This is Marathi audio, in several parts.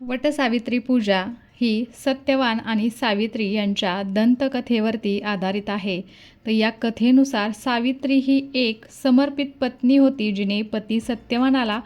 वटसावित्री पूजा ही सत्यवान आणि सावित्री यांच्या दंतकथेवरती आधारित आहे. तर या कथेनुसार सावित्री ही एक समर्पित पत्नी होती जिने पती सत्यवानाला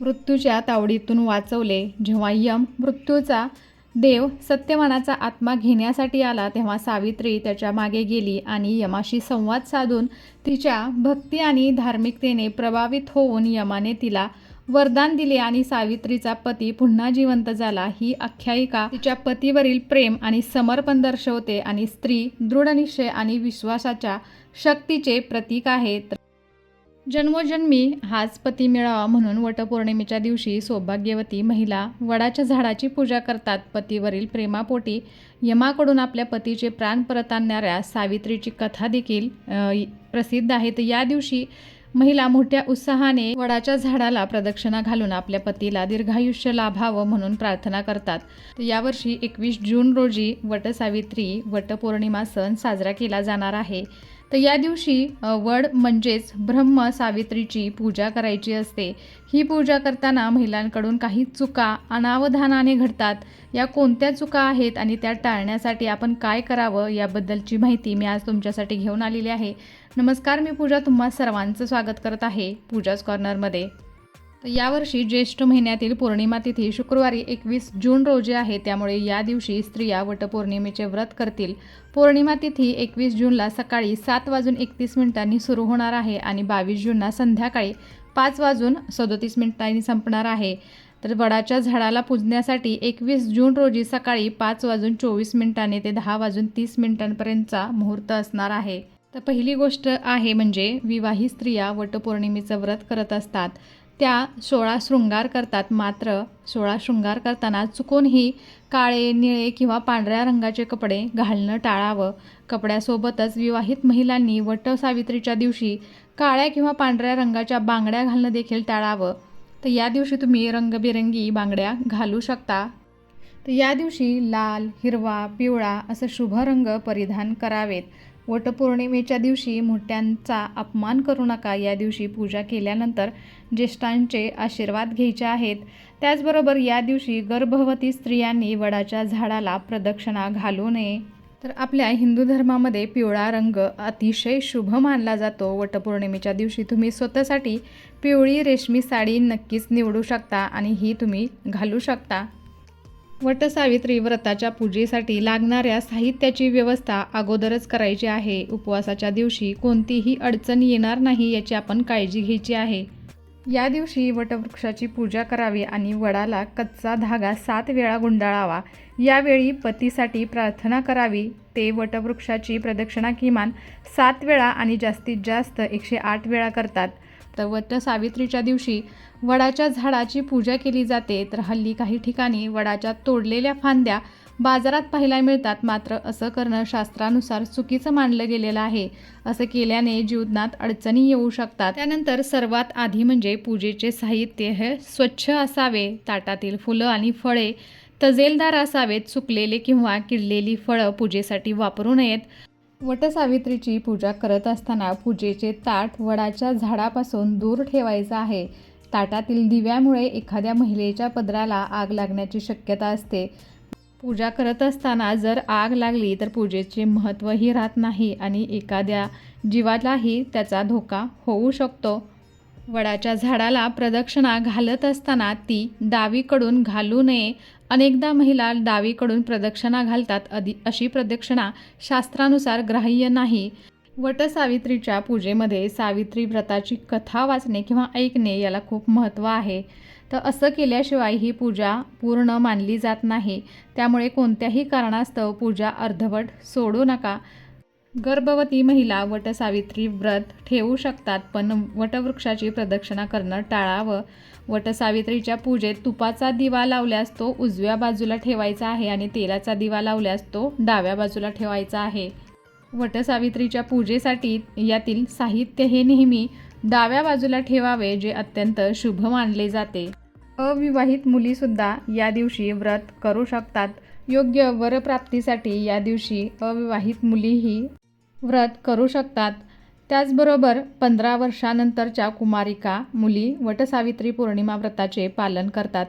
मृत्यूच्या तावडीतून वाचवले. जेव्हा यम मृत्यूचा देव सत्यवानाचा आत्मा घेण्यासाठी आला तेव्हा सावित्री त्याच्यामागे गेली आणि यमाशी संवाद साधून तिच्या भक्ती आणि धार्मिकतेने प्रभावित होऊन यमाने तिला वरदान दिले आणि सावित्रीचा पती पुन्हा जिवंत झाला. ही आख्यायिका तिच्या पतीवरील प्रेम आणि समर्पण दर्शवते आणि स्त्री दृढनिश्चय आणि विश्वासाच्या शक्तीचे प्रतीक आहे. जन्मोजन्मी हाच पती मिळावा म्हणून वटपौर्णिमेच्या दिवशी सौभाग्यवती महिला वडाच्या झाडाची पूजा करतात. पतीवरील प्रेमापोटी यमाकडून आपल्या पतीचे प्राण परत आणणाऱ्या सावित्रीची कथा देखील प्रसिद्ध आहेत या दिवशी महिला मोठ्या उत्साहाने वडाच्या झाडाला प्रदक्षिणा घालून आपल्या पतीला दीर्घायुष्य लाभावं म्हणून प्रार्थना करतात. तर यावर्षी एकवीस जून रोजी वटसावित्री वटपौर्णिमा सण साजरा केला जाणार आहे. तर या दिवशी वड म्हणजेच ब्रह्म सावित्रीची पूजा करायची असते. ही पूजा करताना महिलांकडून काही चुका अनावधानाने घडतात. या कोणत्या चुका आहेत आणि त्या टाळण्यासाठी आपण काय करावं याबद्दलची माहिती मी आज तुमच्यासाठी घेऊन आलेली आहे. नमस्कार मी पूजा. तुम्हा सर्वांचं स्वागत करत आहे पूजाच कॉर्नरमध्ये. तर यावर्षी ज्येष्ठ महिन्यातील पौर्णिमा तिथी शुक्रवारी एकवीस जून रोजी आहे. त्यामुळे या दिवशी स्त्रिया वटपौर्णिमेचे व्रत करतील. पौर्णिमा तिथी एकवीस जूनला सकाळी सात वाजून एकतीस मिनिटांनी सुरू होणार आहे आणि बावीस जूनला संध्याकाळी पाच वाजून सदोतीस मिनिटांनी संपणार आहे. तर वडाच्या झाडाला पुजण्यासाठी एकवीस जून रोजी सकाळी पाच वाजून चोवीस मिनिटांनी ते दहा वाजून तीस मिनिटांपर्यंतचा मुहूर्त असणार आहे. तर पहिली गोष्ट आहे म्हणजे विवाही स्त्रिया वटपौर्णिमेचं व्रत करत असतात. त्या सोळा शृंगार करतात. मात्र सोळा शृंगार करताना चुकूनही काळे निळे किंवा पांढऱ्या रंगाचे कपडे घालणं टाळावं. कपड्यासोबतच विवाहित महिलांनी वट सावित्रीच्या दिवशी काळ्या किंवा पांढऱ्या रंगाच्या बांगड्या घालणं देखील टाळावं. तर या दिवशी तुम्ही रंगबिरंगी बांगड्या घालू शकता. तर या दिवशी लाल हिरवा पिवळा असं शुभ रंग परिधान करावेत. वटपौर्णिमेच्या दिवशी मोठ्यांचा अपमान करू नका. या दिवशी पूजा केल्यानंतर ज्येष्ठांचे आशीर्वाद घ्यायचे आहेत. त्याचबरोबर या दिवशी गर्भवती स्त्रियांनी वडाच्या झाडाला प्रदक्षिणा घालू नये. तर आपल्या हिंदू धर्मामध्ये पिवळा रंग अतिशय शुभ मानला जातो. वटपौर्णिमेच्या दिवशी तुम्ही स्वतःसाठी पिवळी रेशमी साडी नक्कीच निवडू शकता आणि ही तुम्ही घालू शकता. वटसावित्री व्रताच्या पूजेसाठी लागणाऱ्या साहित्याची व्यवस्था अगोदरच करायची आहे. उपवासाच्या दिवशी कोणतीही अडचण येणार नाही याची आपण काळजी घ्यायची आहे. या दिवशी वटवृक्षाची पूजा करावी आणि वडाला कच्चा धागा सात वेळा गुंडाळावा. यावेळी पतीसाठी प्रार्थना करावी. ते वटवृक्षाची प्रदक्षिणा किमान सात वेळा आणि जास्तीत जास्त एकशे आठ वेळा करतात. तर वट सावित्रीच्या दिवशी वडाच्या झाडाची पूजा केली जाते. तर हल्ली काही ठिकाणी वडाच्या तोडलेल्या फांद्या बाजारात पाहायला मिळतात. मात्र असं करणं शास्त्रानुसार चुकीचं मानलं गेलेलं आहे. असं केल्याने जीवनात अडचणी येऊ शकतात. त्यानंतर सर्वात आधी म्हणजे पूजेचे साहित्य हे स्वच्छ असावे. ताटातील फुलं आणि फळे तजेलदार असावेत. सुकलेले किंवा किडलेली फळं पूजेसाठी वापरू नयेत. वटसावित्रीची पूजा करत असताना पूजेचे ताट वडाच्या झाडापासून दूर ठेवायचं आहे. ताटातील दिव्यामुळे एखाद्या महिलेच्या पदराला आग लागण्याची शक्यता असते. पूजा करत असताना जर आग लागली तर पूजेचे महत्त्वही राहत नाही आणि एखाद्या जीवालाही त्याचा धोका होऊ शकतो. वडाच्या झाडाला प्रदक्षिणा घालत असताना ती डावीकडून घालू नये. अनेकदा महिला डावीकडून प्रदक्षिणा घालतात अधि अशी प्रदक्षिणा शास्त्रानुसार ग्राह्य नाही. वटसावित्रीच्या पूजेमध्ये सावित्री व्रताची कथा वाचणे किंवा ऐकणे याला खूप महत्त्व आहे. तर असं केल्याशिवाय ही पूजा पूर्ण मानली जात नाही. त्यामुळे कोणत्याही कारणास्तव पूजा अर्धवट सोडू नका. गर्भवती महिला वटसावित्री व्रत ठेवू शकतात पण वटवृक्षाची प्रदक्षिणा करणं टाळावं. वटसावित्रीच्या पूजेत तुपाचा दिवा लावल्यास तो उजव्या बाजूला ठेवायचा आहे आणि तेलाचा दिवा लावल्यास तो डाव्या बाजूला ठेवायचा आहे. वटसावित्रीच्या पूजेसाठी यातील साहित्य हे नेहमी डाव्या बाजूला ठेवावे जे अत्यंत शुभ मानले जाते. अविवाहित मुलीसुद्धा या दिवशी व्रत करू शकतात. योग्य वरप्राप्तीसाठी या दिवशी अविवाहित मुलीही व्रत करू शकतात. त्याचबरोबर पंधरा वर्षानंतरच्या कुमारिका मुली वटसावित्री पौर्णिमा व्रताचे पालन करतात.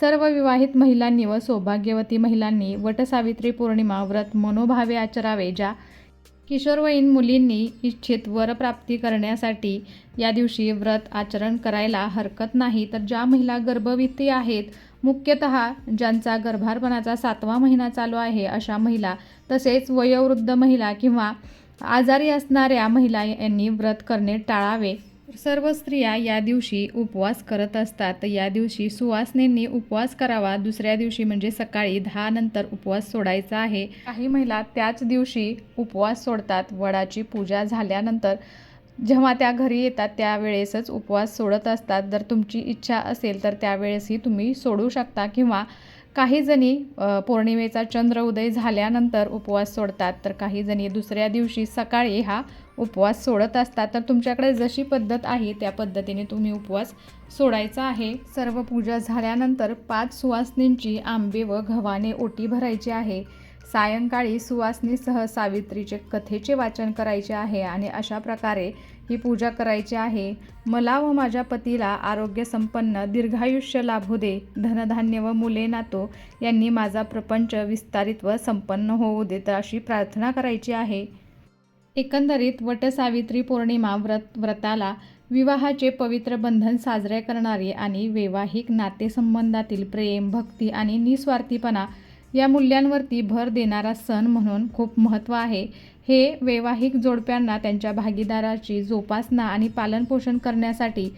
सर्व विवाहित महिलांनी व सौभाग्यवती महिलांनी वटसावित्री पौर्णिमा व्रत मनोभावे आचरावे ज्या किशोरवयीन मुलींनी इच्छित वरप्राप्ती करण्यासाठी या दिवशी व्रत आचरण करायला हरकत नाही. तर ज्या महिला गर्भवती आहेत मुख्यतः ज्यांचा गर्भारपणाचा सातवा महिना चालू आहे अशा महिला तसेच वयोवृद्ध महिला किंवा आजारी असणाऱ्या महिला यांनी व्रत करणे टाळावे. सर्व स्त्रिया या दिवशी उपवास करत असतात. या दिवशी सुवासनेंनी उपवास करावा. दुसऱ्या दिवशी म्हणजे सकाळी दहा नंतर उपवास सोडायचा आहे. काही महिला त्याच दिवशी उपवास सोडतात. वडाची पूजा झाल्यानंतर जेव्हा त्या घरी येतात त्यावेळेसच उपवास सोडत असतात. जर तुमची इच्छा असेल तर त्यावेळेसही तुम्ही सोडू शकता किंवा काही जणी पौर्णिमेचा चंद्र उदय झाल्यानंतर उपवास सोडतात. तर काही जणी दुसऱ्या दिवशी सकाळी हा उपवास सोडत असतात. तर तुमच्याकडे जशी पद्धत आहे त्या पद्धतीने तुम्ही उपवास सोडायचा आहे. सर्व पूजा झाल्यानंतर पाच सुवासनींची आंबे व गव्हाने ओटी भरायची आहे. सायंकाळी सुवासनीसह सावित्रीचे कथेचे वाचन करायचे आहे आणि अशा प्रकारे ही पूजा करायची आहे. मला व माझ्या पतीला आरोग्य संपन्न दीर्घायुष्य लाभू दे धनधान्य व मुले नातो यांनी माझा प्रपंच विस्तारित व संपन्न होऊ दे तर अशी प्रार्थना करायची आहे. एकंदरीत वटसावित्री पौर्णिमा व्रत व्रताला विवाहाचे पवित्र बंधन साजरे करणारी आणि वैवाहिक नातेसंबंधातील प्रेम भक्ती आणि निस्वार्थीपणा या मूल्यांवरती भर देणारा सण म्हणून खूप महत्त्व आहे. हे वैवाहिक जोडप्यांना त्यांच्या भागीदाराची जोपासना आणि पालनपोषण करण्यासाठी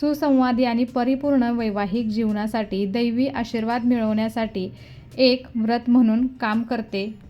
सुसंवादी आणि परिपूर्ण वैवाहिक जीवनासाठी दैवी आशीर्वाद मिळवण्यासाठी एक व्रत म्हणून काम करते.